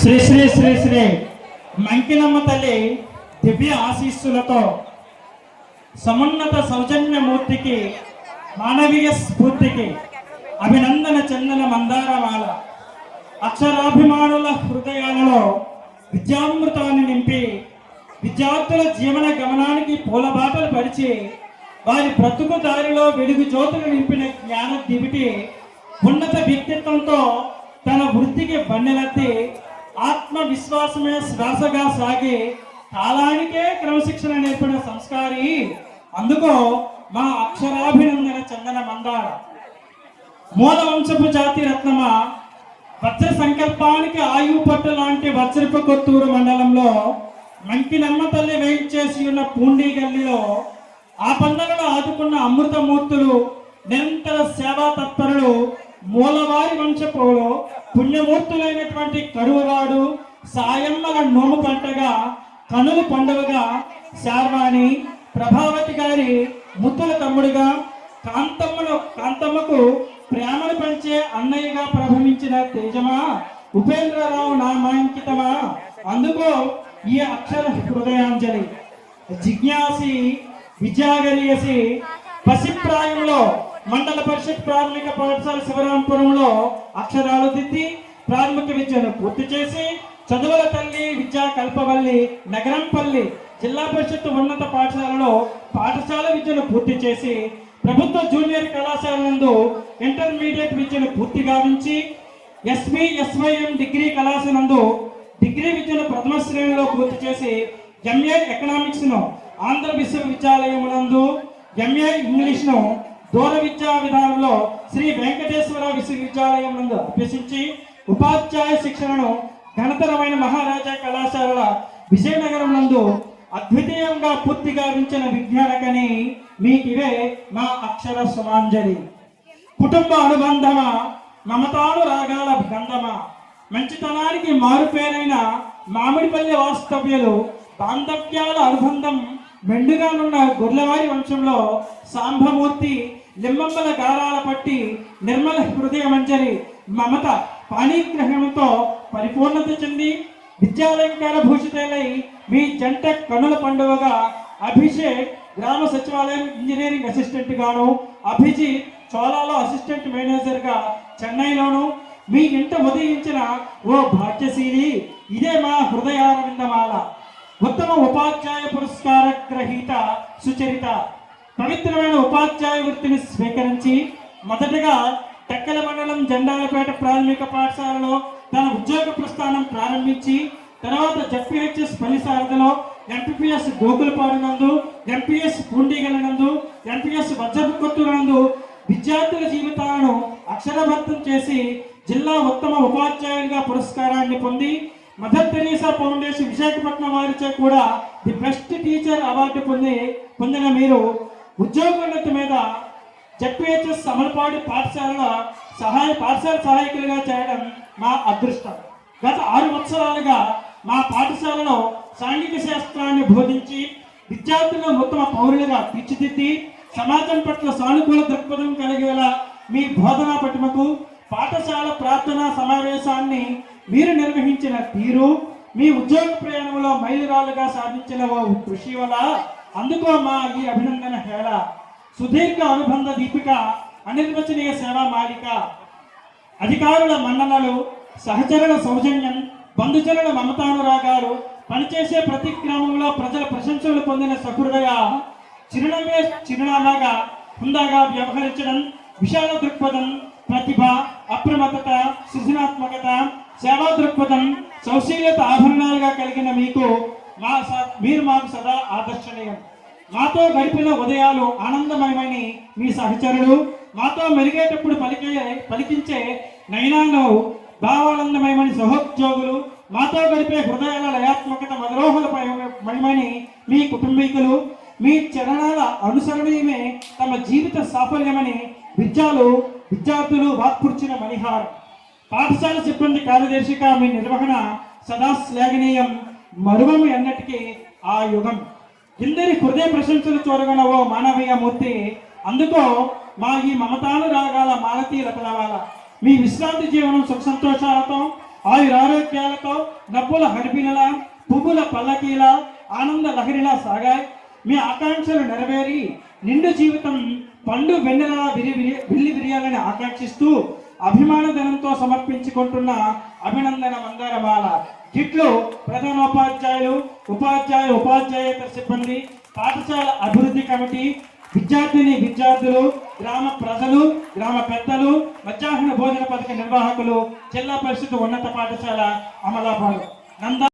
శ్రీ శ్రీ శ్రీ శ్రీ మంకినమ్మ తల్లి దివ్య ఆశీస్సులతో సమున్నత సౌజన్యమూర్తికి మానవీయ స్ఫూర్తికి అభినందన చందన మందారమాల అక్షరాభిమానుల హృదయాలలో విద్యామృతాన్ని నింపి విద్యార్థుల జీవన గమనానికి పూలబాటలు పరిచి వారి బ్రతుకు దారిలో వెలుగు జ్యోతులు నింపిన జ్ఞాన దివిటి ఉన్నత వ్యక్తిత్వంతో తన వృత్తికి బన్నెలెత్తి ఆత్మవిశ్వాసమే శ్వాసగా సాగి కాలానికే క్రమశిక్షణ నేర్పిన సంస్కారి. అందుకో మా అక్షరాభినందన చందన మందార. మూల వంశపు జాతి రత్నమ? వజ్ర సంకల్పానికి ఆయువు పట్టు లాంటి వజ్రప కొత్తూరు మండలంలో మంకినమ్మ తల్లి వేయించేసి ఉన్న పూండి గల్లిలో ఆ పండుగలో ఆదుకున్న అమృతమూర్తులు నిరంతర సేవా తత్పరులు మూలవారి వంశపులో పుణ్యమూర్తులైనటువంటి కరువవాడు సాయమ్మల నోము పంటగా కనులు పండుగగా శార్వాణి ప్రభావతి గారి ముద్దుల తమ్ముడుగా కాంతమ్మను కాంతమ్మకు ప్రేమను పంచే అన్నయ్యగా ప్రభవించిన తేజమా ఉపేంద్రరావు నామాంకితమా? అందుకో ఈ అక్షర హృదయాంజలి. జిజ్ఞాసి విద్యాగరియసి పసిప్రాయంలో మండల పరిషత్ ప్రాథమిక పాఠశాల శివరాంపురంలో అక్షరాలు దిద్ది ప్రాథమిక విద్యను పూర్తి చేసి చదువుల తల్లి విద్యా కల్పవల్లి నగరంపల్లి జిల్లా పరిషత్ ఉన్నత పాఠశాలలో పాఠశాల విద్యను పూర్తి చేసి ప్రభుత్వ జూనియర్ కళాశాల నందు ఇంటర్మీడియట్ విద్యను పూర్తి గావించి ఎస్వి ఎస్వైఎం డిగ్రీ కళాశాల నందు డిగ్రీ విద్యను ప్రథమ శ్రేణిలో పూర్తి చేసి ఎంఏ ఎకనామిక్స్ను ఆంధ్ర విశ్వవిద్యాలయం నందు ఎంఏ ఇంగ్లీష్ను దూర విద్యా విధానంలో శ్రీ వెంకటేశ్వర విశ్వవిద్యాలయం నందు అభ్యసించి ఉపాధ్యాయ శిక్షణను ఘనతరమైన మహారాజా కళాశాలల విజయనగరం నందు అద్వితీయంగా పూర్తి గావించిన విజ్ఞానకని మీకివే మా అక్షర సుమాంజలి. కుటుంబ అనుబంధమ మమతాను రాగాల బంధమ. మంచితనానికి మారుపేరైన మామిడిపల్లి వాస్తవ్యులు బాంధవ్యాల అనుబంధం మెండుగానున్న గొర్లవారి వంశంలో సాంబమూర్తి లింబమ్మల గారాల పట్టి నిర్మల హృదయమంజరి మమత పాణిగ్రహణంతో పరిపూర్ణత చెంది విద్యాలంకార భూషితలై మీ జంట కనుల పండుగగా అభిషేక్ గ్రామ సచివాలయం ఇంజనీరింగ్ అసిస్టెంట్ గాను అభిజిత్ చోళాలో అసిస్టెంట్ మేనేజర్గా చెన్నైలోను మీ ఇంట ఉదయించిన ఓ భాగ్యశీలి ఇదే మా హృదయారవిందమాల. ఉత్తమ ఉపాధ్యాయ పురస్కార గ్రహీత సుచరిత పవిత్రమైన ఉపాధ్యాయ వృత్తిని స్వీకరించి మొదటగా టెక్కల మండలం జెండాలపేట ప్రాథమిక పాఠశాలలో తన ఉద్యోగ ప్రస్థానం ప్రారంభించి తర్వాత జెడ్పిహెచ్ఎస్ పల్లిసారథలో ఎంపీపీఎస్ గోకులపాడు నందు ఎంపీఎస్ పూండిగల నందు ఎంపీఎస్ వజ్రపు నందు విద్యార్థుల జీవితాలను అక్షరబద్ధం చేసి జిల్లా ఉత్తమ ఉపాధ్యాయునిగా పురస్కారాన్ని పొంది మదర్ తెరీసా ఫౌండేషన్ విశాఖపట్నం వారిచే కూడా ది బెస్ట్ టీచర్ అవార్డు పొంది పొందిన మీరు ఉద్యోగోన్నతి మీద జడ్పిహెచ్ఎస్ అమలపాడు పాఠశాలలో సహాయ పాఠశాల సహాయకులుగా చేయడం మా అదృష్టం. గత ఆరు సంవత్సరాలుగా మా పాఠశాలలో సాంఘిక శాస్త్రాన్ని బోధించి విద్యార్థులను ఉత్తమ పౌరులుగా తీర్చిదిద్ది సమాజం పట్ల సానుకూల దృక్పథం కలిగేలా మీ బోధనా పటిమకు పాఠశాల ప్రార్థనా సమావేశాన్ని మీరు నిర్వహించిన తీరు మీ ఉద్యోగ ప్రయాణంలో మైలురాళ్ళుగా సాధించిన ఓ కృషి వల్ల అందుకో మా ఈ అభినందన హేళ. సుదీర్ఘ అనుబంధ దీపిక అనిర్వచనీయ సేవా మాలిక అధికారుల మన్ననలు సహచరుల సౌజన్యం బంధుజనుల మమతానురాగాలు పనిచేసే ప్రతి గ్రామంలో ప్రజల ప్రశంసలు పొందిన సహృదయ చిరునవ్వే చిరునామాగా హుందాగా వ్యవహరించడం విశాల దృక్పథం ప్రతిభ అప్రమత్తత సృజనాత్మకత సేవా దృక్పథం సౌశీల్యత ఆభరణాలుగా కలిగిన మీకు మా స- మీరు మాకు సదా ఆదర్శనీయం. మాతో గడిపిన ఉదయాలు ఆనందమయమని మీ సహచరులు మాతో మెరిగేటప్పుడు పలికే పలికించే నయనాంగవు భావానందమయమని సహోద్యోగులు మాతో గడిపే హృదయాల లయాత్మకత మధురోహలమయమని మీ కుటుంబీకులు మీ చరణాల అనుసరణీయమే తమ జీవిత సాఫల్యమని విద్యాలు విద్యార్థులు వాక్పుర్చిన మణిహారం. పాఠశాల సిబ్బంది కార్యదర్శిగా మీ నిర్వహణ సదా శ్లాఘనీయం. మరువము ఎన్నటికీ ఆ యుగం. ఇందరి హృదయ ప్రశంసలు చూడగల ఓ మానవీయ మూర్తి. అందుకో మా ఈ మమతాను రాగాల మాలతీ లతలవాల మీ విశ్రాంతి జీవనం సుఖ సంతోషాలతో ఆయురారోగ్యాలతో నవ్వుల హరిపినల పువ్వుల పల్లకీల ఆనంద లహరిలా సాగాయి. మీ ఆకాంక్షలు నెరవేరి నిండు జీవితం పండు వెన్నెలలా విరి విరి- విల్లి విరియాలని ఆకాంక్షిస్తూ అభిమానధనంతో సమర్పించుకుంటున్న అభినందన మందారమాల కిట్లు ప్రధానోపాధ్యాయులు ఉపాధ్యాయ ఉపాధ్యాయేతర సిబ్బంది పాఠశాల అభివృద్ధి కమిటీ విద్యార్థిని విద్యార్థులు గ్రామ ప్రజలు గ్రామ పెద్దలు మధ్యాహ్న భోజన పథక నిర్వాహకులు జిల్లా పరిషత్ ఉన్నత పాఠశాల అమలాభాగం నంద